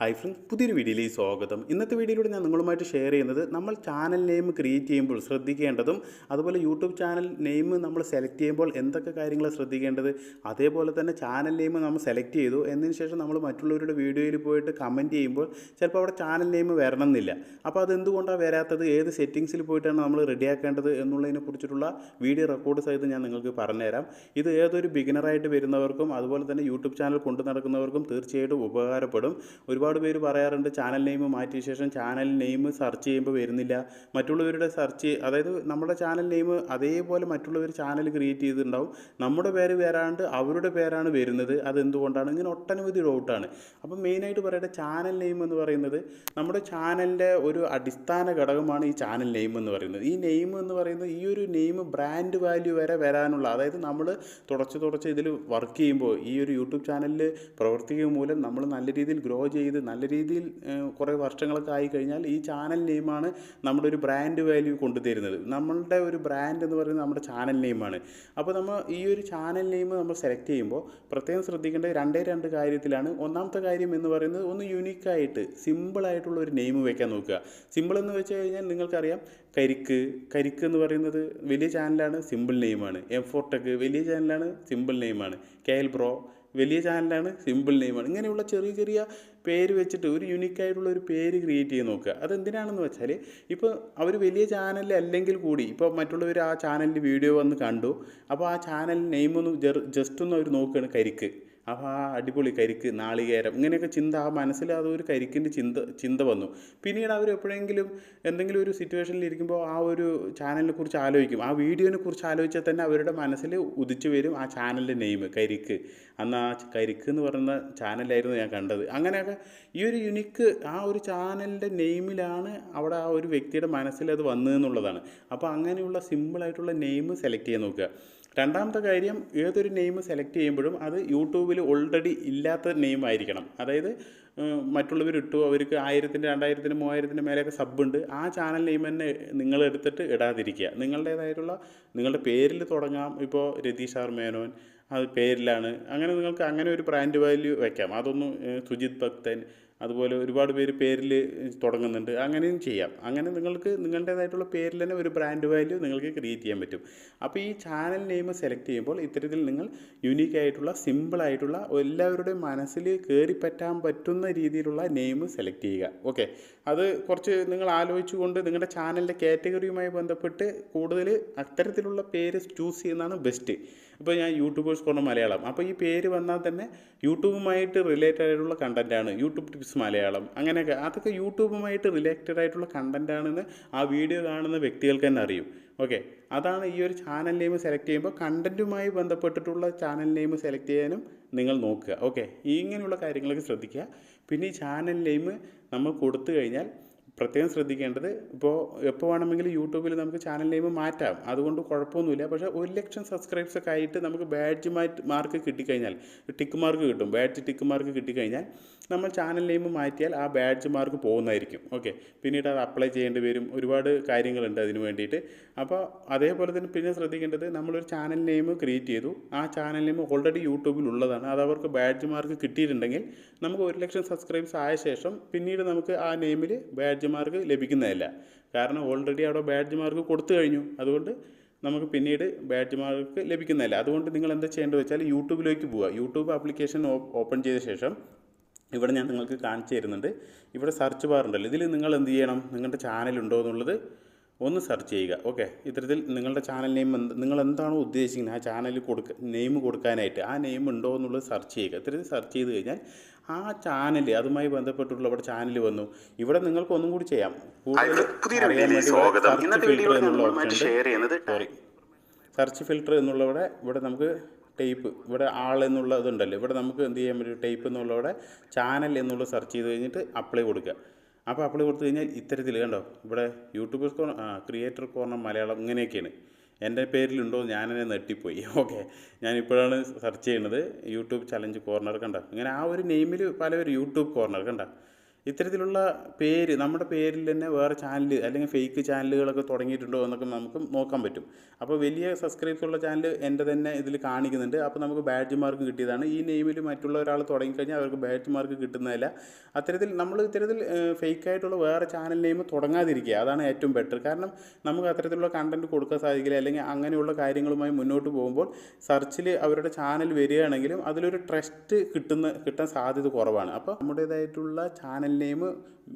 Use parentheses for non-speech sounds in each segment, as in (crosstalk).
Hi friends പുതിയൊരു വീഡിയോയിലേക്ക് സ്വാഗതം. ഇന്നത്തെ വീഡിയോയിലൂടെ ഞാൻ നിങ്ങളുമായിട്ട് ഷെയർ ചെയ്യുന്നത് നമ്മൾ ചാനൽ നെയിം ക്രിയേറ്റ് ചെയ്യുമ്പോൾ ശ്രദ്ധിക്കേണ്ടതും അതുപോലെ യൂട്യൂബ് ചാനൽ നെയിം നമ്മൾ സെലക്ട് ചെയ്യുമ്പോൾ എന്തൊക്കെ കാര്യങ്ങൾ ശ്രദ്ധിക്കേണ്ടത് അതേപോലെ തന്നെ ചാനൽ നെയിം നമ്മൾ സെലക്ട് ചെയ്തു എന്നതിന് ശേഷം നമ്മൾ മറ്റുള്ളവരുടെ വീഡിയോയിൽ പോയിട്ട് കമന്റ് ചെയ്യുമ്പോൾ ചിലപ്പോൾ അവിടെ ചാനൽ നെയിം വരണം എന്നില്ല അപ്പോൾ അത് എന്തുകൊണ്ടാണ് വരാത്തത് ഏത് സെറ്റിങ്സിൽ പോയിട്ടാണ് നമ്മൾ റെഡിയാക്കേണ്ടത് എന്നുള്ളതിനെ കുറിച്ചിട്ടുള്ള വീഡിയോ റെക്കോർഡ് സഹിതം ഞാൻ നിങ്ങൾക്ക് പറഞ്ഞുതരാം. ഇത് ഏതൊരു ബിഗിനറായിട്ട് വരുന്നവർക്കും അതുപോലെ തന്നെ യൂട്യൂബ് ചാനൽ കൊണ്ടു നടക്കുന്നവർക്കും തീർച്ചയായിട്ടും ഉപകാരപ്പെടും. ഒരുപാട് പേര് പറയാറുണ്ട് ചാനൽ നെയിം മാറ്റിയ ശേഷം ചാനൽ നെയിം സെർച്ച് ചെയ്യുമ്പോൾ വരുന്നില്ല. മറ്റുള്ളവരുടെ സെർച്ച് അതായത് നമ്മുടെ ചാനൽ നെയിം അതേപോലെ മറ്റുള്ളവർ ചാനൽ ക്രിയേറ്റ് ചെയ്തിട്ടുണ്ടാവും. നമ്മുടെ പേര് വരാണ്ട് അവരുടെ പേരാണ് വരുന്നത്. അതെന്തുകൊണ്ടാണ്? ഇങ്ങനെ ഒട്ടനവധി ഡൗട്ടാണ് അപ്പം മെയിനായിട്ട് പറയട്ടെ ചാനൽ നെയിം എന്ന് പറയുന്നത് നമ്മുടെ ചാനലിന്റെ ഒരു അടിസ്ഥാന ഘടകമാണ് ഈ ചാനൽ നെയിം എന്ന് പറയുന്നത്. ഈ നെയിം എന്ന് പറയുന്നത് ഈ ഒരു നെയിം ബ്രാൻഡ് വാല്യൂ വരെ വരാനുള്ള അതായത് നമ്മൾ തുടച്ച് തുടച്ച് ഇതിൽ വർക്ക് ചെയ്യുമ്പോൾ ഈ ഒരു യൂട്യൂബ് ചാനലിൽ പ്രവർത്തിക്കുക മൂലം നമ്മൾ നല്ല രീതിയിൽ ഗ്രോ ചെയ്ത് നല്ല രീതിയിൽ കുറേ വർഷങ്ങളൊക്കെ ആയി കഴിഞ്ഞാൽ ഈ ചാനൽ നെയിമാണ് നമ്മുടെ ഒരു ബ്രാൻഡ് വാല്യൂ കൊണ്ടുതരുന്നത്. നമ്മളുടെ ഒരു ബ്രാൻഡ് എന്ന് പറയുന്നത് നമ്മുടെ ചാനൽ നെയിമാണ്. അപ്പോൾ നമ്മൾ ഈ ഒരു ചാനൽ നെയിം നമ്മൾ സെലക്ട് ചെയ്യുമ്പോൾ പ്രത്യേകം ശ്രദ്ധിക്കേണ്ട രണ്ടേ രണ്ട് കാര്യത്തിലാണ്. ഒന്നാമത്തെ കാര്യം എന്ന് പറയുന്നത് ഒന്ന് യുണീക്കായിട്ട് സിമ്പിളായിട്ടുള്ള ഒരു നെയിം വയ്ക്കാൻ നോക്കുക. സിമ്പിൾ എന്ന് വെച്ച് കഴിഞ്ഞാൽ നിങ്ങൾക്കറിയാം കരിക്ക്. കരിക്ക് എന്ന് പറയുന്നത് വലിയ ചാനലാണ് സിമ്പിൾ നെയിമാണ്. എം ഫോർ ടെക്ക് വലിയ ചാനലാണ് സിമ്പിൾ നെയിമാണ്. കെ എൽ ബ്രോ വലിയ ചാനലാണ് സിമ്പിൾ നെയിമാണ് ഇങ്ങനെയുള്ള ചെറിയ ചെറിയ പേര് വെച്ചിട്ട് ഒരു യുണീക്കായിട്ടുള്ള ഒരു പേര് ക്രിയേറ്റ് ചെയ്ത് നോക്കുക. അതെന്തിനാണെന്ന് വെച്ചാൽ ഇപ്പോൾ അവർ വലിയ ചാനൽ അല്ലെങ്കിൽ കൂടി ഇപ്പോൾ മറ്റുള്ളവർ ആ ചാനലിന്റെ വീഡിയോ വന്ന് കണ്ടു അപ്പോൾ ആ ചാനൽ നെയിം ഒന്ന് ജസ്റ്റ് ഒന്ന് അവർ നോക്കുകയാണ് കരിക്ക്. അപ്പോൾ ആ അടിപൊളി കരിക്ക് നാളികേരം. ഇങ്ങനെയൊക്കെ ചിന്ത ആ മനസ്സിൽ ഒരു കരിക്കിന്റെ ചിന്ത ചിന്ത വന്നു. പിന്നീട് അവർ എപ്പോഴെങ്കിലും എന്തെങ്കിലും ഒരു സിറ്റുവേഷനിൽ ഇരിക്കുമ്പോൾ ആ ഒരു ചാനലിനെ കുറിച്ച് ആലോചിക്കും. ആ വീഡിയോനെ കുറിച്ച് ആലോചിച്ചാൽ തന്നെ അവരുടെ മനസ്സിൽ ഉദിച്ചു വരും ആ ചാനലിന്റെ നെയിം കരിക്ക്. അന്ന് ആ കരിക്ക് എന്ന് പറയുന്ന ചാനലായിരുന്നു ഞാൻ കണ്ടത്. അങ്ങനെയൊക്കെ ഈ ഒരു യുനിക്ക് ആ ഒരു ചാനലിന്റെ നെയിമിലാണ് അവിടെ ആ ഒരു വ്യക്തിയുടെ മനസ്സിൽ അത് വന്നതെന്നുള്ളതാണ് അപ്പോൾ അങ്ങനെയുള്ള സിമ്പിളായിട്ടുള്ള നെയിം സെലക്ട് ചെയ്യാൻ നോക്കുക. രണ്ടാമത്തെ കാര്യം ഏതൊരു നെയിം സെലക്ട് ചെയ്യുമ്പോഴും അത് യൂട്യൂബിൽ ഓൾറെഡി ഇല്ലാത്ത നെയിം ആയിരിക്കണം. അതായത് മറ്റുള്ളവർ ഇട്ടു അവർക്ക് ആയിരത്തിന്റെ രണ്ടായിരത്തിന് മൂവായിരത്തിന് മേലെയൊക്കെ സബ് ഉണ്ട്. ആ ചാനൽ നെയിം തന്നെ നിങ്ങൾ എടുത്തിട്ട് ഇടാതിരിക്കുക. നിങ്ങളുടേതായിട്ടുള്ള നിങ്ങളുടെ പേരിൽ തുടങ്ങാം. ഇപ്പോൾ രതീഷ് ആർ മേനോൻ അത് പേരിലാണ്. അങ്ങനെ നിങ്ങൾക്ക് അങ്ങനെ ഒരു ബ്രാൻഡ് വാല്യൂ വയ്ക്കാം അതൊന്നും സുജിത് ഭക്തൻ അതുപോലെ ഒരുപാട് പേര് പേരിൽ തുടങ്ങുന്നുണ്ട്. അങ്ങനെയും ചെയ്യാം. അങ്ങനെ നിങ്ങൾക്ക് നിങ്ങളുടേതായിട്ടുള്ള പേരിൽ തന്നെ ഒരു ബ്രാൻഡ് വാല്യൂ നിങ്ങൾക്ക് ക്രിയേറ്റ് ചെയ്യാൻ പറ്റും. അപ്പോൾ ഈ ചാനൽ നെയിം സെലക്ട് ചെയ്യുമ്പോൾ ഇത്തരത്തിൽ നിങ്ങൾ യുണീക്ക് ആയിട്ടുള്ള സിമ്പിൾ ആയിട്ടുള്ള എല്ലാവരുടെയും മനസ്സിൽ കയറി പറ്റാൻ പറ്റുന്ന രീതിയിലുള്ള നെയിം സെലക്ട് ചെയ്യുക. ഓക്കെ അത് കുറച്ച് നിങ്ങൾ ആലോചിച്ചുകൊണ്ട് നിങ്ങളുടെ ചാനലിന്റെ കാറ്റഗറിയുമായി ബന്ധപ്പെട്ട് കൂടുതൽ അത്തരത്തിലുള്ള പേര് ചൂസ് ചെയ്യുന്നതാണ് ബെസ്റ്റ് ഇപ്പോൾ ഞാൻ യൂട്യൂബേഴ്സ് കോർണർ മലയാളം. അപ്പോൾ ഈ പേര് വന്നാൽ തന്നെ യൂട്യൂബുമായിട്ട് റിലേറ്റഡ് ആയിട്ടുള്ള കണ്ടന്റാണ് യൂട്യൂബ് ടിപ്സ് മലയാളം. അങ്ങനെയൊക്കെ. അതൊക്കെ യൂട്യൂബുമായിട്ട് റിലേറ്റഡ് ആയിട്ടുള്ള കണ്ടന്റാണെന്ന് ആ വീഡിയോ കാണുന്ന വ്യക്തികൾക്ക് തന്നെ അറിയും. ഓക്കെ അതാണ് ഈ ഒരു ചാനൽ നെയിം സെലക്ട് ചെയ്യുമ്പോൾ കണ്ടന്റുമായി ബന്ധപ്പെട്ടിട്ടുള്ള ചാനൽ നെയിം സെലക്ട് ചെയ്യാനും നിങ്ങൾ നോക്കുക. ഓക്കെ ഇങ്ങനെയുള്ള കാര്യങ്ങളൊക്കെ ശ്രദ്ധിക്കുക. പിന്നെ ഈ ചാനൽ നെയിം നമ്മൾ കൊടുത്തു കഴിഞ്ഞാൽ പ്രത്യേകം ശ്രദ്ധിക്കേണ്ടത് ഇപ്പോൾ എപ്പോൾ വേണമെങ്കിലും യൂട്യൂബിൽ നമുക്ക് ചാനൽ നെയിം മാറ്റാം. അതുകൊണ്ട് കുഴപ്പമൊന്നുമില്ല. പക്ഷേ ഒരു ലക്ഷം സബ്സ്ക്രൈബ്സ് ഒക്കെ ആയിട്ട് നമുക്ക് ബാഡ്ജ് മാർക്ക് കിട്ടിക്കഴിഞ്ഞാൽ ടിക്ക് മാർക്ക് കിട്ടും. ബാഡ്ജ് ടിക്ക് മാർക്ക് കിട്ടിക്കഴിഞ്ഞാൽ നമ്മൾ ചാനൽ നെയിം മാറ്റിയാൽ ആ ബാഡ്ജ് മാർക്ക് പോകുന്നതായിരിക്കും. ഓക്കെ പിന്നീട് അത് അപ്ലൈ ചെയ്യേണ്ടി വരും. ഒരുപാട് കാര്യങ്ങളുണ്ട് അതിന് വേണ്ടിയിട്ട്. അപ്പോൾ അതേപോലെ തന്നെ പിന്നെ ശ്രദ്ധിക്കേണ്ടത് നമ്മളൊരു ചാനൽ നെയിം ക്രിയേറ്റ് ചെയ്തു. ആ ചാനൽ നെയിം ഓൾറെഡി യൂട്യൂബിൽ ഉള്ളതാണ്. അത് അവർക്ക് ബാഡ്ജ് മാർക്ക് കിട്ടിയിട്ടുണ്ടെങ്കിൽ നമുക്ക് ഒരു ലക്ഷം സബ്സ്ക്രൈബ്സ് ആയ ശേഷം പിന്നീട് നമുക്ക് ആ നെയിമിൽ ബാഡ്ജ് മാർക്ക് ലഭിക്കുന്നതല്ല. കാരണം ഓൾറെഡി അവിടെ ബാഡ്ജ് മാർക്ക് കൊടുത്തു കഴിഞ്ഞു. അതുകൊണ്ട് നമുക്ക് പിന്നീട് ബാഡ്ജ് മാർക്ക് ലഭിക്കുന്നതല്ല. അതുകൊണ്ട് നിങ്ങൾ എന്താ ചെയ്യേണ്ടത് വെച്ചാൽ യൂട്യൂബിലേക്ക് പോവുക. യൂട്യൂബ് ആപ്ലിക്കേഷൻ ഓപ്പൺ ചെയ്ത ശേഷം ഇവിടെ ഞാൻ നിങ്ങൾക്ക് കാണിച്ചു തരുന്നുണ്ട്. ഇവിടെ സെർച്ച് ബാർ ഉണ്ടല്ലോ. ഇതിൽ നിങ്ങൾ എന്ത് ചെയ്യണം? നിങ്ങളുടെ ചാനൽ ഉണ്ടോ എന്നുള്ളത് ഒന്ന് സെർച്ച് ചെയ്യുക. ഓക്കെ ഇത്തരത്തിൽ നിങ്ങളുടെ ചാനൽ നെയിം എന്ത് നിങ്ങൾ എന്താണോ ഉദ്ദേശിക്കുന്നത് ആ ചാനലിൽ കൊടുക്ക നെയിം കൊടുക്കാനായിട്ട് ആ നെയിം ഉണ്ടോ എന്നുള്ളത് സെർച്ച് ചെയ്യുക. ഇത്തരത്തിൽ സെർച്ച് ചെയ്ത് കഴിഞ്ഞാൽ ആ ചാനൽ അതുമായി ബന്ധപ്പെട്ടുള്ള ഇവിടെ ചാനൽ വന്നു. ഇവിടെ നിങ്ങൾക്ക് ഒന്നും കൂടി ചെയ്യാം. കൂടുതൽ സ്വാഗതം. ഇന്നത്തെ വീഡിയോ. ഷെയർ ചെയ്യുന്നത് സെർച്ച് ഫിൽറ്റർ എന്നുള്ളവിടെ ഇവിടെ നമുക്ക് ടൈപ്പ് ഇവിടെ ആൾ എന്നുള്ള ഇതുണ്ടല്ലോ. ഇവിടെ നമുക്ക് എന്ത് ചെയ്യാൻ പറ്റും? ടൈപ്പ് എന്നുള്ളവിടെ ചാനൽ എന്നുള്ളത് സെർച്ച് ചെയ്ത് കഴിഞ്ഞിട്ട് അപ്ലൈ കൊടുക്കുക. അപ്പോൾ അപ്ലൈ കൊടുത്തു കഴിഞ്ഞാൽ ഇത്തരത്തിൽ കണ്ടോ? ഇവിടെ യൂട്യൂബേഴ്സ് കോർണർ ആ ക്രിയേറ്റർ കോർണർ മലയാളം ഇങ്ങനെയൊക്കെയാണ്. എന്റെ പേരിലുണ്ടോ? ഞാനെന്നെ നെട്ടിപ്പോയി. (laughs) ഓക്കെ. ഞാനിപ്പോഴാണ് സെർച്ച് ചെയ്യുന്നത് യൂട്യൂബ് ചലഞ്ച് കോർണർ കണ്ട. ഇങ്ങനെ ആ ഒരു നെയിമിൽ പലവരും യൂട്യൂബ് കോർണർ കണ്ട. ഇത്തരത്തിലുള്ള പേര് നമ്മുടെ പേരിൽ തന്നെ വേറെ ചാനൽ അല്ലെങ്കിൽ ഫേക്ക് ചാനലുകളൊക്കെ തുടങ്ങിയിട്ടുണ്ടോ എന്നൊക്കെ നമുക്ക് നോക്കാൻ പറ്റും. അപ്പോൾ വലിയ സബ്സ്ക്രൈബ്സ് ഉള്ള ചാനൽ എന്റെ തന്നെ ഇതിൽ കാണിക്കുന്നുണ്ട്. അപ്പോൾ നമുക്ക് ബാഡ്ജ് മാർക്ക് കിട്ടിയതാണ്. ഈ നെയിമിൽ മറ്റുള്ള ഒരാൾ തുടങ്ങിക്കഴിഞ്ഞാൽ അവർക്ക് ബാഡ്ജ് മാർക്ക് കിട്ടുന്നതല്ല. അത്തരത്തിൽ നമ്മൾ ഇത്തരത്തിൽ ഫേക്കായിട്ടുള്ള വേറെ ചാനൽ നെയിം തുടങ്ങാതിരിക്കുക. അതാണ് ഏറ്റവും ബെറ്റർ കാരണം നമുക്ക് അത്തരത്തിലുള്ള കണ്ടന്റ് കൊടുക്കാൻ സാധിക്കില്ല. അല്ലെങ്കിൽ അങ്ങനെയുള്ള കാര്യങ്ങളുമായി മുന്നോട്ട് പോകുമ്പോൾ സെർച്ചിൽ അവരുടെ ചാനൽ വരികയാണെങ്കിലും അതിലൊരു ട്രസ്റ്റ് കിട്ടുന്ന കിട്ടാൻ സാധ്യത കുറവാണ്. അപ്പോൾ നമ്മുടേതായിട്ടുള്ള ചാനൽ നെയിം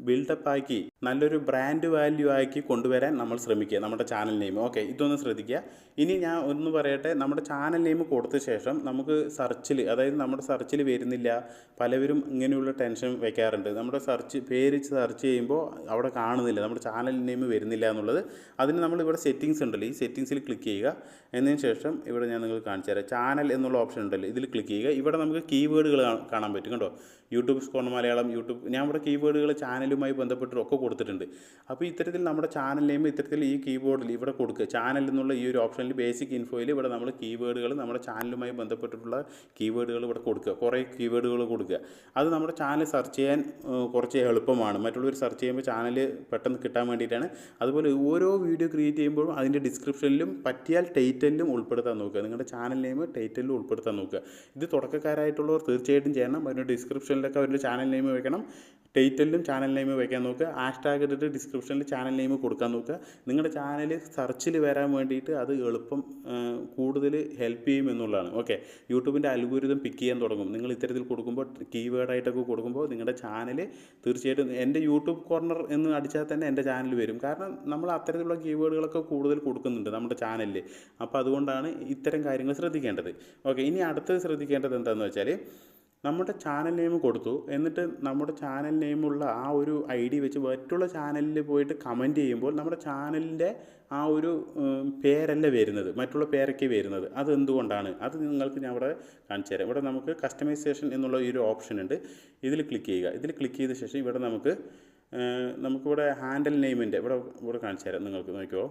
ബിൽഡപ്പ് ആക്കി നല്ലൊരു ബ്രാൻഡ് വാല്യൂ ആക്കി കൊണ്ടുവരാൻ നമ്മൾ ശ്രമിക്കുക നമ്മുടെ ചാനൽ നെയിം ഓക്കെ ഇതൊന്ന് ശ്രദ്ധിക്കുക. ഇനി ഞാൻ ഒന്ന് പറയട്ടെ നമ്മുടെ ചാനൽ നെയിം കൊടുത്ത ശേഷം നമുക്ക് സെർച്ചിൽ അതായത് നമ്മുടെ സെർച്ചിൽ വരുന്നില്ല പലവരും ഇങ്ങനെയുള്ള ടെൻഷൻ വെക്കാറുണ്ട്. നമ്മുടെ സെർച്ച് പേര് സെർച്ച് ചെയ്യുമ്പോൾ അവിടെ കാണുന്നില്ല നമ്മുടെ ചാനൽ നെയിം വരുന്നില്ല എന്നുള്ളത്. അതിന് നമ്മൾ ഇവിടെ സെറ്റിങ്സ് ഉണ്ടല്ലോ ഈ സെറ്റിങ്സിൽ ക്ലിക്ക് ചെയ്യുക. എന്നതിന് ശേഷം ഇവിടെ ഞാൻ നിങ്ങൾക്ക് കാണിച്ചു തരാം. ചാനൽ എന്നുള്ള ഓപ്ഷൻ ഉണ്ടല്ലോ ഇതിൽ ക്ലിക്ക് ചെയ്യുക. ഇവിടെ നമുക്ക് കീവേഡുകൾ കാണാൻ പറ്റും കേട്ടോ യൂട്യൂബ് സ്കോൺ മലയാളം യൂട്യൂബ് ഞാൻ ഇവിടെ കീവേഡുകൾ ചാനലുമായി ബന്ധപ്പെട്ടിട്ട് ഒക്കെ കൊടുത്തിട്ടുണ്ട്. അപ്പോൾ ഇത്തരത്തിൽ നമ്മുടെ ചാനൽ നെയിം ഇത്തരത്തിൽ ഈ കീബോർഡിൽ ഇവിടെ കൊടുക്കുക. ചാനൽ എന്നുള്ള ഈ ഒരു ഓപ്ഷനിൽ ബേസിക് ഇൻഫോയിൽ ഇവിടെ നമ്മൾ കീവേഡുകൾ നമ്മുടെ ചാനലുമായി ബന്ധപ്പെട്ടിട്ടുള്ള കീവേഡുകൾ ഇവിടെ കൊടുക്കുക. കുറേ കീവേഡുകൾ കൊടുക്കുക. അത് നമ്മുടെ ചാനൽ സെർച്ച് ചെയ്യാൻ കുറച്ച് എളുപ്പമാണ്. മറ്റുള്ളവർ സെർച്ച് ചെയ്യുമ്പോൾ ചാനൽ പെട്ടെന്ന് കിട്ടാൻ വേണ്ടിയിട്ടാണ്. അതുപോലെ ഓരോ വീഡിയോ ക്രിയേറ്റ് ചെയ്യുമ്പോഴും അതിന്റെ ഡിസ്ക്രിപ്ഷനിലും പറ്റിയാൽ ടൈറ്റലിലും ഉൾപ്പെടുത്താൻ നോക്കുക. നിങ്ങളുടെ ചാനൽ നെയിം ടൈറ്റലിലും ഉൾപ്പെടുത്താൻ നോക്കുക. ഇത് തുടക്കക്കാരായിട്ടുള്ളവർ തീർച്ചയായിട്ടും ചെയ്യണം. അതിന്റെ ഡിസ്ക്രിപ്ഷനിലൊക്കെ അവരുടെ ചാനൽ നെയിം വെക്കണം ടൈറ്റലിലും ചാനൽ നെയിം വയ്ക്കാൻ നോക്കുക. ഹാഷ്ടാഗ് ഇട്ടിട്ട് ഡിസ്ക്രിപ്ഷനിൽ ചാനൽ നെയിം കൊടുക്കാൻ നോക്കുക. നിങ്ങളുടെ ചാനൽ സെർച്ചിൽ വരാൻ വേണ്ടിയിട്ട് അത് എളുപ്പം കൂടുതൽ ഹെൽപ്പ് ചെയ്യും എന്നുള്ളതാണ്. ഓക്കെ യൂട്യൂബിന്റെ അൽഗോരിതം പിക്ക് ചെയ്യാൻ തുടങ്ങും. നിങ്ങൾ ഇത്തരത്തിൽ കൊടുക്കുമ്പോൾ കീവേഡായിട്ടൊക്കെ കൊടുക്കുമ്പോൾ നിങ്ങളുടെ ചാനൽ തീർച്ചയായിട്ടും എന്റെ യൂട്യൂബ് കോർണർ എന്ന് അടിച്ചാൽ തന്നെ എന്റെ ചാനൽ വരും. കാരണം നമ്മൾ അത്തരത്തിലുള്ള കീവേഡുകളൊക്കെ കൂടുതൽ കൊടുക്കുന്നുണ്ട് നമ്മുടെ ചാനലിൽ അപ്പോൾ അതുകൊണ്ടാണ് ഇത്തരം കാര്യങ്ങൾ ശ്രദ്ധിക്കേണ്ടത്. ഓക്കെ ഇനി അടുത്തത് ശ്രദ്ധിക്കേണ്ടത് എന്താണെന്ന് വെച്ചാൽ നമ്മുടെ ചാനൽ നെയിം കൊടുത്തു. എന്നിട്ട് നമ്മുടെ ചാനൽ നെയിമുള്ള ആ ഒരു ഐ ഡി വെച്ച് മറ്റുള്ള ചാനലിൽ പോയിട്ട് കമന്റ് ചെയ്യുമ്പോൾ നമ്മുടെ ചാനലിന്റെ ആ ഒരു പേരല്ല വരുന്നത്? മറ്റുള്ള പേരൊക്കെ വരുന്നത്. അത് എന്തുകൊണ്ടാണ്? അത് നിങ്ങൾക്ക് ഞാൻ ഇവിടെ കാണിച്ചു തരാം. ഇവിടെ നമുക്ക് കസ്റ്റമൈസേഷൻ എന്നുള്ള ഈ ഒരു ഓപ്ഷൻ ഉണ്ട്. ഇതിൽ ക്ലിക്ക് ചെയ്യുക. ഇതിൽ ക്ലിക്ക് ചെയ്ത ശേഷം ഇവിടെ നമുക്ക് നമുക്കിവിടെ ഹാൻഡിൽ നെയിമിന്റെ ഇവിടെ ഇവിടെ കാണിച്ചു തരാം. നിങ്ങൾക്ക് നോക്കിയോ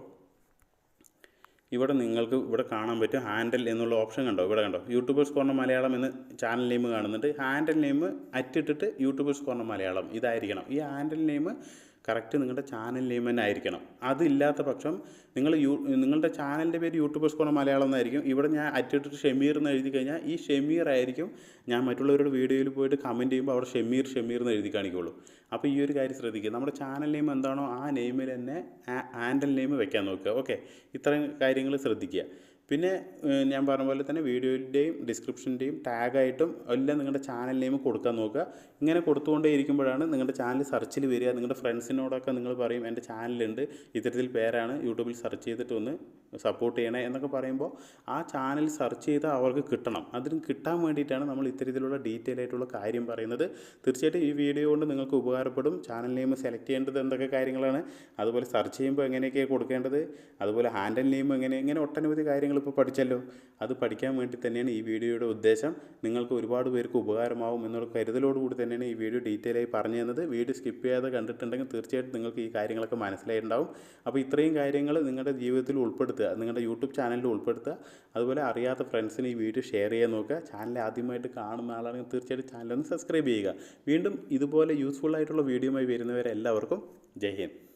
ഇവിടെ നിങ്ങൾക്ക് ഇവിടെ കാണാൻ പറ്റും ഹാൻഡിൽ എന്നുള്ള ഓപ്ഷൻ കണ്ടോ? ഇവിടെ കണ്ടോ? യൂട്യൂബേഴ്സ് കോർണർ മലയാളം എന്ന് ചാനൽ നെയിം കാണുന്നുണ്ട്. ഹാൻഡിൽ നെയിം അറ്റിട്ടിട്ട് യൂട്യൂബേഴ്സ് കോർണർ മലയാളം ഇതായിരിക്കണം. ഈ ഹാൻഡിൽ നെയിം കറക്റ്റ് നിങ്ങളുടെ ചാനൽ നെയിം തന്നെ ആയിരിക്കണം. അതില്ലാത്ത പക്ഷം നിങ്ങൾ യൂ നിങ്ങളുടെ ചാനലിന്റെ പേര് യൂട്യൂബേഴ്സ് കോണ മലയാളം എന്നായിരിക്കും. ഇവിടെ ഞാൻ അറ്റിട്ടിട്ട് ഷെമീർ എന്ന് എഴുതി കഴിഞ്ഞാൽ ഈ ഷെമീർ ആയിരിക്കും. ഞാൻ മറ്റുള്ളവരുടെ വീഡിയോയിൽ പോയിട്ട് കമന്റ് ചെയ്യുമ്പോൾ അവിടെ ഷെമീർ ഷെമീർ എന്ന് എഴുതി കാണിക്കുള്ളൂ. അപ്പോൾ ഈ ഒരു കാര്യം ശ്രദ്ധിക്കുക. നമ്മുടെ ചാനൽ നെയിം എന്താണോ ആ നെയിമിൽ തന്നെ ആൻഡൽ നെയിം വെക്കാൻ നോക്കുക. ഓക്കെ? ഇത്രയും കാര്യങ്ങൾ ശ്രദ്ധിക്കുക. പിന്നെ ഞാൻ പറഞ്ഞ പോലെ തന്നെ വീഡിയോയുടെയും ഡിസ്ക്രിപ്ഷന്റെയും ടാഗായിട്ടും എല്ലാം നിങ്ങളുടെ ചാനൽ നെയിം കൊടുക്കാൻ നോക്കുക. ഇങ്ങനെ കൊടുത്തുകൊണ്ടേ ഇരിക്കുമ്പോഴാണ് നിങ്ങളുടെ ചാനൽ സെർച്ചിൽ വരിക. നിങ്ങളുടെ ഫ്രണ്ട്സിനോടൊക്കെ നിങ്ങൾ പറയും എന്റെ ചാനലുണ്ട്. ഇത്തരത്തിൽ പേരാണ് യൂട്യൂബിൽ സെർച്ച് ചെയ്തിട്ട് ഒന്ന് സപ്പോർട്ട് ചെയ്യണേ എന്നൊക്കെ പറയുമ്പോൾ ആ ചാനൽ സെർച്ച് ചെയ്താൽ അവർക്ക് കിട്ടണം. അതിന് കിട്ടാൻ വേണ്ടിയിട്ടാണ് നമ്മൾ ഇത്തരത്തിലുള്ള ഡീറ്റെയിൽ ആയിട്ടുള്ള കാര്യം പറയുന്നത്. തീർച്ചയായിട്ടും ഈ വീഡിയോ കൊണ്ട് നിങ്ങൾക്ക് ഉപകാരപ്പെടും. ചാനൽ നെയിം സെലക്ട് ചെയ്യേണ്ടത് എന്തൊക്കെ കാര്യങ്ങളാണ്? അതുപോലെ സെർച്ച് ചെയ്യുമ്പോൾ എങ്ങനെയൊക്കെയാണ് കൊടുക്കേണ്ടത്? അതുപോലെ ഹാൻഡൽ നെയിം എങ്ങനെ? ഇങ്ങനെ ഒട്ടനവധി കാര്യങ്ങൾ ഇപ്പോൾ പഠിച്ചല്ലോ. അത് പഠിക്കാൻ വേണ്ടി തന്നെയാണ് ഈ വീഡിയോയുടെ ഉദ്ദേശം. നിങ്ങൾക്ക് ഒരുപാട് പേർക്ക് ഉപകാരമാവും എന്നുള്ള കരുതലോടുകൂടി തന്നെയാണ് ഈ വീഡിയോ ഡീറ്റെയിൽ ആയി പറഞ്ഞു തന്നത്. വീഡിയോ സ്കിപ്പ് ചെയ്യാതെ കണ്ടിട്ടുണ്ടെങ്കിൽ തീർച്ചയായിട്ടും നിങ്ങൾക്ക് ഈ കാര്യങ്ങളൊക്കെ മനസ്സിലായിട്ടുണ്ടാവും. അപ്പോൾ ഇത്രയും കാര്യങ്ങൾ നിങ്ങളുടെ ജീവിതത്തിൽ ഉൾപ്പെടുത്തുക നിങ്ങളുടെ യൂട്യൂബ് ചാനലിൽ ഉൾപ്പെടുത്തുക. അതുപോലെ അറിയാത്ത ഫ്രണ്ട്സിന് ഈ വീഡിയോ ഷെയർ ചെയ്യാൻ നോക്കുക. ചാനൽ ആദ്യമായിട്ട് കാണുന്ന ആളാണെങ്കിൽ തീർച്ചയായിട്ടും ചാനലൊന്ന് സബ്സ്ക്രൈബ് ചെയ്യുക. വീണ്ടും ഇതുപോലെ യൂസ്ഫുൾ ആയിട്ടുള്ള വീഡിയോയുമായി വരുന്നവരെ എല്ലാവർക്കും ജയ് ഹിന്ദ്.